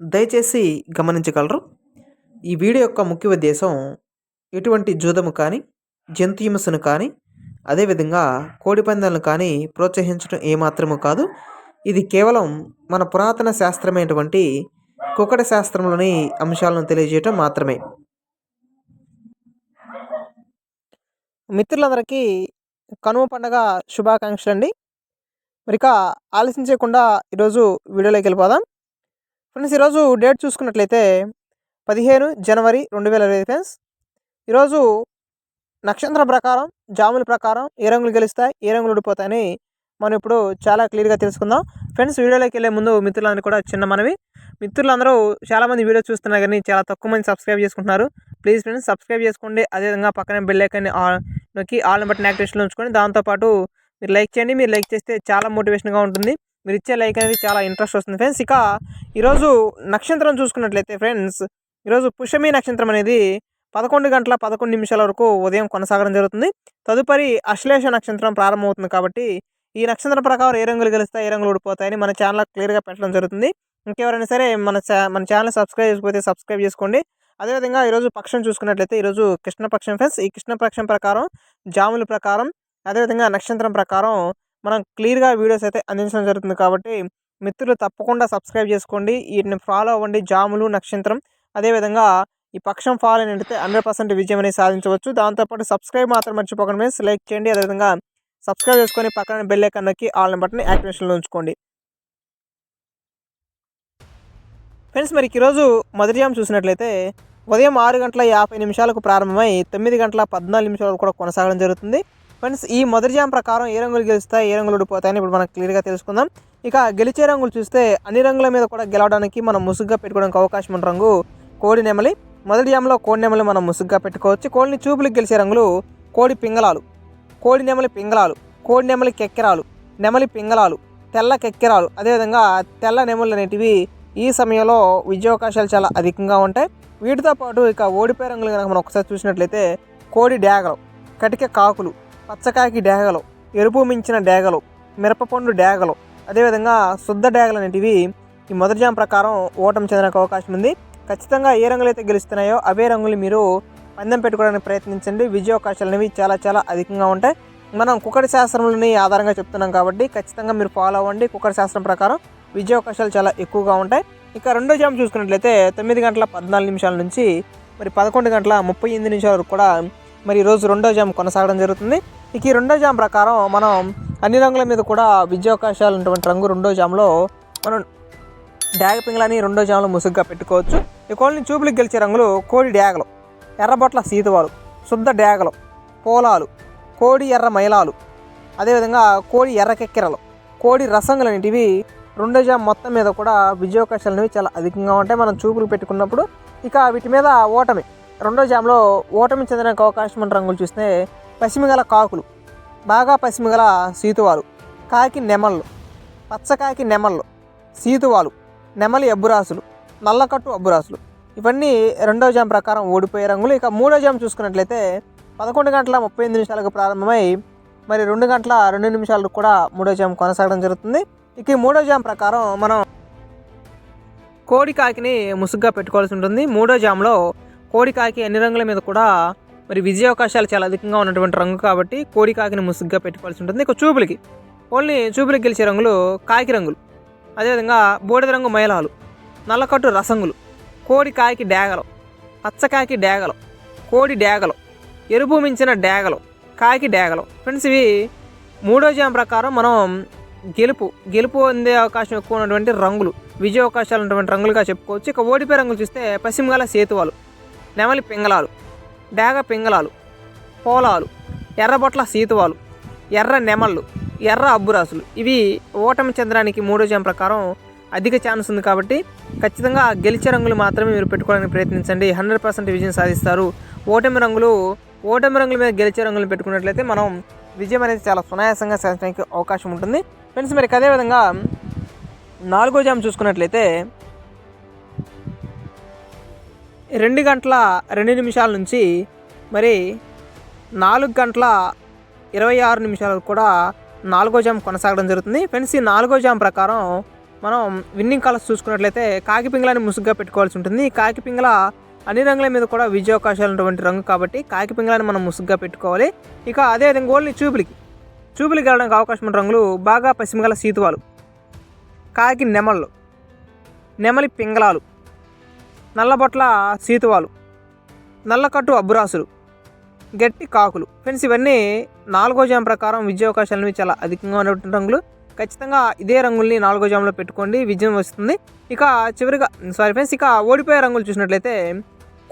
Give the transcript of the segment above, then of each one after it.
దయచేసి గమనించగలరు. ఈ వీడియో యొక్క ముఖ్య ఉద్దేశం ఎటువంటి జూదము కానీ జంతు హింసను కానీ అదేవిధంగా కోడి పందాలను కానీ ప్రోత్సహించడం ఏమాత్రము కాదు. ఇది కేవలం మన పురాతన శాస్త్రమైనటువంటి కుకట శాస్త్రంలోని అంశాలను తెలియజేయటం మాత్రమే. మిత్రులందరికీ కనుమ పండగ శుభాకాంక్షలు అండి మరిక ఇక చేయకుండా ఈరోజు వీడియోలోకి వెళ్ళిపోదాం. ఫ్రెండ్స్ ఈరోజు డేట్ చూసుకున్నట్లయితే పదిహేను జనవరి రెండు వేల ఇరవై ఫ్రెండ్స్. ఈరోజు నక్షత్రం ప్రకారం జాముల ప్రకారం ఏ రంగులు గెలుస్తాయి ఏ రంగులు ఊడిపోతాయని మనం ఇప్పుడు చాలా క్లియర్గా తెలుసుకుందాం. ఫ్రెండ్స్ వీడియోలోకి వెళ్ళే ముందు మిత్రులందరూ కూడా చిన్న మనవి. మిత్రులందరూ చాలామంది వీడియో చూస్తున్నారు కానీ చాలా తక్కువ మంది సబ్స్క్రైబ్ చేసుకుంటున్నారు. ప్లీజ్ ఫ్రెండ్స్ సబ్స్క్రైబ్ చేసుకోండి. అదేవిధంగా పక్కనే బెల్ ఐకాన్ని నొక్కి ఆల్ బటన్ యాక్టివేషన్లో ఉంచుకొని దాంతోపాటు మీరు లైక్ చేయండి. మీరు లైక్ చేస్తే చాలా మోటివేషన్గా ఉంటుంది. మీరు ఇచ్చే లైక్ అనేది చాలా ఇంట్రెస్ట్ వస్తుంది. ఫ్రెండ్స్ ఇక ఈరోజు నక్షత్రం చూసుకున్నట్లయితే ఫ్రెండ్స్ ఈరోజు పుష్యమి నక్షత్రం అనేది పదకొండు గంటల పదకొండు నిమిషాల వరకు ఉదయం కొనసాగడం జరుగుతుంది. తదుపరి అశ్లేష నక్షత్రం ప్రారంభమవుతుంది కాబట్టి ఈ నక్షత్రం ప్రకారం ఏ రంగులు గెలుస్తాయి ఏ రంగులు ఊడిపోతాయని మన ఛానల్ క్లియర్గా పెట్టడం జరుగుతుంది. ఇంకెవరైనా సరే మన మన ఛానల్ సబ్స్క్రైబ్ చేసుకోతే సబ్స్క్రైబ్ చేసుకోండి. అదేవిధంగా ఈరోజు పక్షం చూసుకున్నట్లయితే ఈరోజు కృష్ణపక్షం ఫ్రెండ్స్ ఈ కృష్ణపక్షం ప్రకారం జాముల ప్రకారం అదేవిధంగా నక్షత్రం ప్రకారం మనం క్లియర్గా వీడియోస్ అయితే అందించడం జరుగుతుంది కాబట్టి మిత్రులు తప్పకుండా సబ్స్క్రైబ్ చేసుకోండి. వీటిని ఫాలో అవ్వండి. జాములు నక్షత్రం అదేవిధంగా ఈ పక్షం ఫాలో అయితే హండ్రెడ్ పర్సెంట్ విజయం అనేది సాధించవచ్చు. దాంతోపాటు సబ్స్క్రైబ్ మాత్రం మర్చిపోకండి ఫ్రెండ్స్. లైక్ చేయండి. అదేవిధంగా సబ్స్క్రైబ్ చేసుకొని పక్కన బెల్ ఐకాన్ నొక్కి ఆల్ బటన్ యాక్టివేషన్లో ఉంచుకోండి. ఫ్రెండ్స్ మరి ఈరోజు మొదటి చూసినట్లయితే ఉదయం ఆరు గంటల యాభై నిమిషాలకు ప్రారంభమై తొమ్మిది గంటల పద్నాలుగు నిమిషాలకు కూడా కొనసాగడం జరుగుతుంది. ఫ్రెండ్స్ ఈ మొదటి జామ్ ప్రకారం ఏ రంగులు గెలుస్తాయి ఏ రంగులు ఓడిపోతాయని ఇప్పుడు మనం క్లియర్గా తెలుసుకుందాం. ఇక గెలిచే రంగులు చూస్తే అన్ని రంగుల మీద కూడా గెలవడానికి మనం ముసుగ్గా పెట్టుకోవడానికి అవకాశం ఉన్న రంగు కోడి నెమలి. మొదటి జామ్లో కోడి నెమలి మనం ముసుగ్గా పెట్టుకోవచ్చు. కోడిని చూపులకు గెలిచే రంగులు కోడి పింగళాలు. కోడి నెమలి పింగళాలు కోడి నెమలి కెక్కెరాలు నెమలి పింగళాలు తెల్ల కెక్కెరాలు. అదేవిధంగా తెల్ల నెమలు అనేటివి ఈ సమయంలో విజయావకాశాలు చాలా అధికంగా ఉంటాయి. వీటితో పాటు ఇక ఓడిపోయే రంగులు కనుక మనం ఒకసారి చూసినట్లయితే కోడి డ్యాగలు కటిక కాకులు పచ్చకాయకి డేగలు ఎరుపు మించిన డేగలు మిరపపండు డేగలు అదేవిధంగా శుద్ధ డేగలు అనేటివి ఈ మొదటి జాం ప్రకారం ఓటమి చెందడానికి అవకాశం ఉంది. ఖచ్చితంగా ఏ రంగులు అయితే గెలుస్తున్నాయో అవే రంగులు మీరు పందెం పెట్టుకోవడానికి ప్రయత్నించండి. విజయ అవకాశాలు అనేవి చాలా చాలా అధికంగా ఉంటాయి. మనం కుక్కడి శాస్త్రంలోని ఆధారంగా చెప్తున్నాం కాబట్టి ఖచ్చితంగా మీరు ఫాలో అవ్వండి. కుక్కడి శాస్త్రం ప్రకారం విజయ అవకాశాలు చాలా ఎక్కువగా ఉంటాయి. ఇక రెండో జామ్ చూసుకున్నట్లయితే తొమ్మిది గంటల పద్నాలుగు నిమిషాల నుంచి మరి పదకొండు గంటల ముప్పై ఎనిమిది నిమిషాల వరకు కూడా మరి ఈరోజు రెండో జామ్ కొనసాగడం జరుగుతుంది. ఇక ఈ రెండో జామ్ ప్రకారం మనం అన్ని రంగుల మీద కూడా విద్యావకాశాలు ఉన్నటువంటి రంగు రెండో జామ్లో మనం డ్యాగ పింగళని రెండో జామ్లో ముసుగ్గా పెట్టుకోవచ్చు. ఈ కోళ్ళని చూపులకు గెలిచే రంగులు కోడి డ్యాగలు ఎర్రబొట్ల సీతువాలు శుద్ధ డ్యాగలు పోలాలు కోడి ఎర్ర మైలాలు అదేవిధంగా కోడి ఎర్రకెక్కెరలు కోడి రసంగులు అనేటివి రెండో జామ్ మొత్తం మీద కూడా విజయావకాశాలు అనేవి చాలా అధికంగా ఉంటాయి. మనం చూపులు పెట్టుకున్నప్పుడు ఇక వీటి మీద ఓటమి రెండో జామ్లో ఓటమి చెందడానికి అవకాశం ఉన్న రంగులు చూస్తే పసిమిగల కాకులు. బాగా పసిమిగల సీతువాలు. కాకి నెమళ్ళు. పచ్చకాకి నెమళ్ళు. సీతువాలు. నెమలి అబ్బురాసులు. నల్లకట్టు అబ్బురాసులు. ఇవన్నీ రెండో జామ్ ప్రకారం ఓడిపోయే రంగులు. ఇక మూడో జామ్ చూసుకున్నట్లయితే పదకొండు గంటల ముప్పై ఎనిమిది నిమిషాలకు ప్రారంభమై మరి రెండు గంటల రెండు నిమిషాలకు కూడా మూడో జామ్ కొనసాగడం జరుగుతుంది. ఇక ఈ మూడో జామ్ ప్రకారం మనం కోడి కాకిని ముసుగ్గా పెట్టుకోవాల్సి ఉంటుంది. మూడో జామ్లో కోడి కాకి అన్ని రంగుల మీద కూడా మరి విజయావకాశాలు చాలా అధికంగా ఉన్నటువంటి రంగు కాబట్టి కోడి కాకిని ముసుగ్గా పెట్టుకోవాల్సి ఉంటుంది. ఇక చూపులకి. ఓన్లీ చూపులకి గెలిచే రంగులు కాకి రంగులు. అదేవిధంగా బూడిద రంగు మైలాలు నల్లకట్టు రసంగులు కోడి కాకి డేగలు పచ్చకాకి డేగలు కోడి డేగలు ఎరుపు మించిన డేగలు కాకి డేగలు ఫ్రెండ్స్ ఇవి మూడో జామ్ ప్రకారం మనం గెలుపు గెలుపు అందే అవకాశం ఎక్కువ ఉన్నటువంటి రంగులు విజయ అవకాశాలు ఉన్నటువంటి రంగులుగా చెప్పుకోవచ్చు. ఇక ఓడిపోయే రంగులు చూస్తే పశ్చిమగాల సేతువాలు నెమలి పింగళాలు డేగ పింగళాలు పోలాలు ఎర్రబొట్ల సీతువాలు ఎర్ర నెమళ్ళు ఎర్ర అబ్బురాసులు. ఇవి ఓటమి చంద్రానికి మూడో జం ప్రకారం అధిక ఛాన్స్ ఉంది కాబట్టి ఖచ్చితంగా గెలిచే రంగులు మాత్రమే మీరు పెట్టుకోవడానికి ప్రయత్నించండి. హండ్రెడ్ పర్సెంట్ విజయం సాధిస్తారు. ఓటమి రంగులు ఓటమి రంగుల మీద గెలిచే రంగులు పెట్టుకున్నట్లయితే మనం విజయం అనేది చాలా సునాయాసంగా సాధించడానికి అవకాశం ఉంటుంది. ఫ్రెండ్స్ మరి అదేవిధంగా నాలుగో జామ్ చూసుకున్నట్లయితే రెండు గంటల రెండు నిమిషాల నుంచి మరి నాలుగు గంటల ఇరవై ఆరు నిమిషాలకు కూడా నాలుగో జామ్ కొనసాగడం జరుగుతుంది. ఫ్రెండ్స్ ఈ నాలుగో జామ్ ప్రకారం మనం విన్నింగ్ కలర్స్ చూసుకున్నట్లయితే కాకి పింగళాన్ని ముసుగ్గా పెట్టుకోవాల్సి ఉంటుంది. కాకిపింగల కాకి పింగళ అన్ని రంగుల మీద కూడా విజయావకాశాలు ఉన్నటువంటి రంగు కాబట్టి కాకి పింగళాన్ని మనం ముసుగ్గా పెట్టుకోవాలి. ఇక అదేవిధంగా ఓన్లీ చూపులకి. చూపులకి వెళ్ళడానికి అవకాశం ఉన్న రంగులు బాగా పశ్చిమగల సీతువాలు కాకి నెమళ్ళు నెమలి పింగళాలు. నల్లబొట్ల సీతువాలు నల్లకట్టు అబ్బురాసులు గట్టి కాకులు. ఫ్రెండ్స్ ఇవన్నీ నాలుగో జామ్ ప్రకారం విజయావకాశాలు అనేవి చాలా అధికంగా ఉన్నటువంటి రంగులు. ఖచ్చితంగా ఇదే రంగుల్ని నాలుగో జామ్లో పెట్టుకోండి విజయం వస్తుంది. ఇక చివరిగా సారీ ఫ్రెండ్స్ ఇక ఓడిపోయే రంగులు చూసినట్లయితే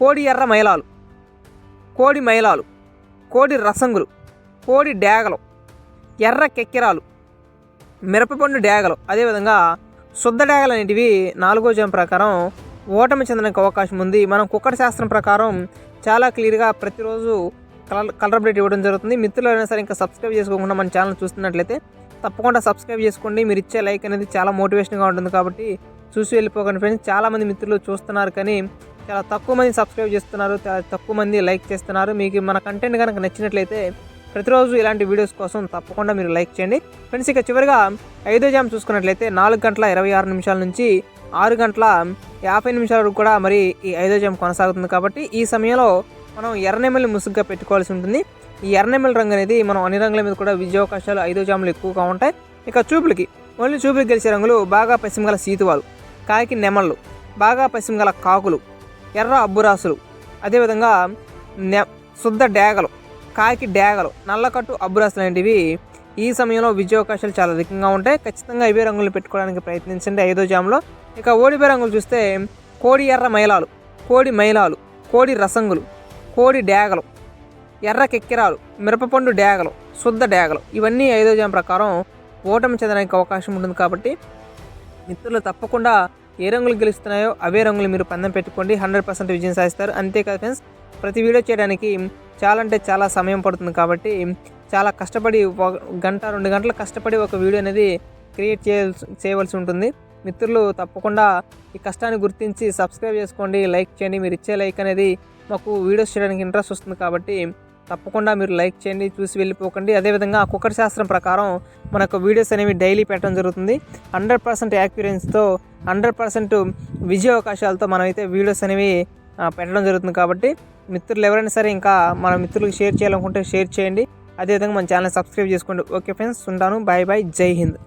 కోడి ఎర్ర మైలాలు కోడి మైలాలు కోడి రసంగులు కోడి డేగలు ఎర్ర కెక్కిరాలు మిరపపండు డేగలు అదేవిధంగా శుద్ధ డేగలు అనేటివి నాలుగో జామ్ ప్రకారం ఓటమి చెందడానికి అవకాశం ఉంది. మనం కుక్కడి శాస్త్రం ప్రకారం చాలా క్లియర్గా ప్రతిరోజు కలర్ కలర్ అప్డేట్ ఇవ్వడం జరుగుతుంది. మిత్రులు అయినా సరే ఇంకా సబ్స్క్రైబ్ చేసుకోకుండా మన ఛానల్ చూస్తున్నట్లయితే తప్పకుండా సబ్స్క్రైబ్ చేసుకోండి. మీరు ఇచ్చే లైక్ అనేది చాలా మోటివేషన్గా ఉంటుంది కాబట్టి చూసి వెళ్ళిపోకండి ఫ్రెండ్స్. చాలామంది మిత్రులు చూస్తున్నారు కానీ చాలా తక్కువ మంది సబ్స్క్రైబ్ చేస్తున్నారు. చాలా తక్కువ మంది లైక్ చేస్తున్నారు. మీకు మన కంటెంట్ కనుక నచ్చినట్లయితే ప్రతిరోజు ఇలాంటి వీడియోస్ కోసం తప్పకుండా మీరు లైక్ చేయండి. ఫ్రెండ్స్ ఇక చివరిగా ఐదో జామ్ చూసుకున్నట్లయితే నాలుగు గంటల ఇరవై ఆరు నిమిషాల నుంచి ఆరు గంటల యాభై నిమిషాల వరకు కూడా మరి ఈ ఐదో జామ్ కొనసాగుతుంది కాబట్టి ఈ సమయంలో మనం ఎర్రనెమ్మల్ని ముసుగ్గా పెట్టుకోవాల్సి ఉంటుంది. ఈ ఎర్రనెమ్మల రంగు అనేది మనం అన్ని రంగుల మీద కూడా విజయావకాశాలు ఐదో జాములు ఎక్కువగా ఉంటాయి. ఇక చూపులకి ఓన్లీ చూపులకి గెలిచే రంగులు బాగా పశ్చిమగల సీతువాలు కాకి నెమళ్ళు బాగా పశ్చిమగల కాకులు ఎర్ర అబ్బురాసులు అదేవిధంగా నె శుద్ధ డేగలు కాకి డేగలు నల్లకట్టు అబ్బురాసులు లాంటివి ఈ సమయంలో విజయావకాశాలు చాలా అధికంగా ఉంటాయి. ఖచ్చితంగా ఇవే రంగులు పెట్టుకోవడానికి ప్రయత్నించండి ఐదో జామ్లో. ఇక ఓడిపోయే రంగులు చూస్తే కోడి ఎర్ర మైలాలు కోడి మైలాలు కోడి రసంగులు కోడి డేగలు ఎర్ర కెక్కిరాలు మిరపపండు డేగలు శుద్ధ డేగలు ఇవన్నీ ఐదో జామ్ ప్రకారం ఓటమి చెందడానికి అవకాశం ఉంటుంది కాబట్టి మిత్రులు తప్పకుండా ఏ రంగులు గెలుస్తున్నాయో అవే రంగులు మీరు పందెం పెట్టుకోండి. హండ్రెడ్ పర్సెంట్ విజయం సాధిస్తారు. అంతేకాదు ఫ్రెండ్స్ ప్రతి వీడియో చేయడానికి చాలా అంటే చాలా సమయం పడుతుంది కాబట్టి చాలా కష్టపడి ఒక గంట రెండు గంటలు కష్టపడి ఒక వీడియో అనేది క్రియేట్ చేయాల్సి చేయవలసి ఉంటుంది. మిత్రులు తప్పకుండా ఈ కష్టాన్ని గుర్తించి సబ్స్క్రైబ్ చేసుకోండి లైక్ చేయండి. మీరు ఇచ్చే లైక్ అనేది మాకు వీడియోస్ చేయడానికి ఇంట్రెస్ట్ వస్తుంది కాబట్టి తప్పకుండా మీరు లైక్ చేయండి చూసి వెళ్ళిపోకండి. అదేవిధంగా కుక్కర్ శాస్త్రం ప్రకారం మనకు వీడియోస్ అనేవి డైలీ పెట్టడం జరుగుతుంది. హండ్రెడ్ పర్సెంట్ యాక్యూరెన్స్తో హండ్రెడ్ పర్సెంట్ విజయ అవకాశాలతో మనమైతే వీడియోస్ అనేవి పెట్టడం జరుగుతుంది కాబట్టి మిత్రులు ఎవరైనా సరే ఇంకా మన మిత్రులకు షేర్ చేయాలనుకుంటే షేర్ చేయండి. అదేవిధంగా మన ఛానల్ సబ్స్క్రైబ్ చేసుకోండి. ఓకే ఫ్రెండ్స్ ఉంటాను. Bye bye. జై హింద్.